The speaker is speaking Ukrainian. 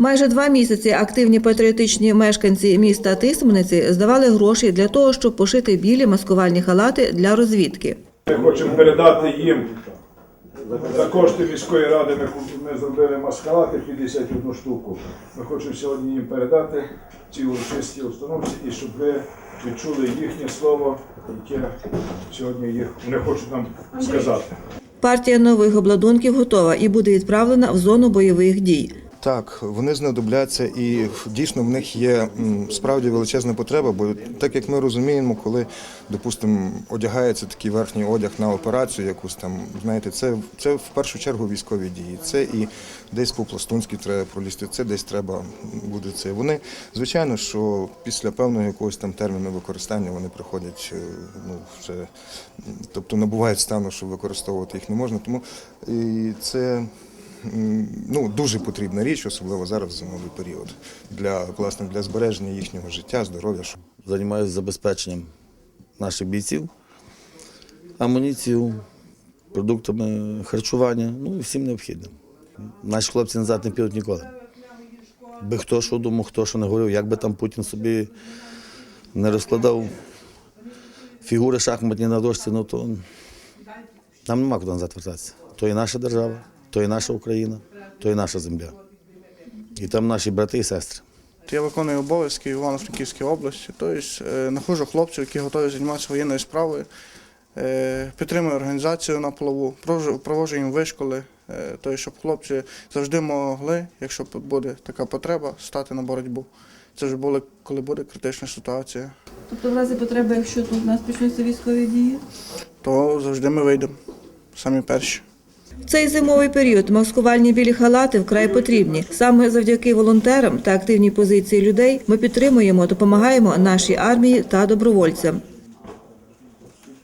Майже два місяці активні патріотичні мешканці міста Тисмениці здавали гроші для того, щоб пошити білі маскувальні халати для розвідки. Ми хочемо передати їм за кошти міської ради. Ми, ми зробили маскалати 51 штуку. Ми хочемо сьогодні їм передати ці урочисті установці і щоб ви відчули їхнє слово, яке сьогодні їх вони хочуть нам сказати. Партія нових обладунків готова і буде відправлена в зону бойових дій. Так, вони знадобляться, і дійсно в них є справді величезна потреба, бо так як ми розуміємо, коли, допустимо, одягається такий верхній одяг на операцію, якусь там, знаєте, це, це в першу чергу військові дії. Це і десь по-пластунськи треба пролізти, це десь треба буде це. Вони, звичайно, що після певного якогось там терміну використання вони приходять, е, ну, вже, тобто набувають стану, що використовувати їх не можна. Тому і це ну, дуже потрібна річ, особливо зараз в зимовий період, для, власне, для збереження їхнього життя, здоров'я. займаюся забезпеченням наших бійців, амуніцією, продуктами харчування, ну і всім необхідним. Наші хлопці назад не підуть ніколи. Би хто що думав, хто що не говорив, як би там Путін собі не розкладав фігури шахматні на дошці, ну то нам нема куди назад вертатися. То і наша держава, то і наша Україна, то і наша земля. І там наші брати і сестри. Я виконую обов'язки в Івано-Франківській області, тобто е, знаходжу хлопців, які готові займатися воєнною справою, е, підтримую організацію на плаву, провожу- проводжу їм вишколи, тобто, щоб хлопці завжди могли, якщо буде така потреба, стати на боротьбу. Це вже було, коли буде критична ситуація, Тобто, в разі потреби, якщо тут у нас почнуться військові дії? то завжди ми вийдемо самі перші. В цей зимовий період маскувальні білі халати вкрай потрібні. Саме завдяки волонтерам та активній позиції людей ми підтримуємо, допомагаємо нашій армії та добровольцям.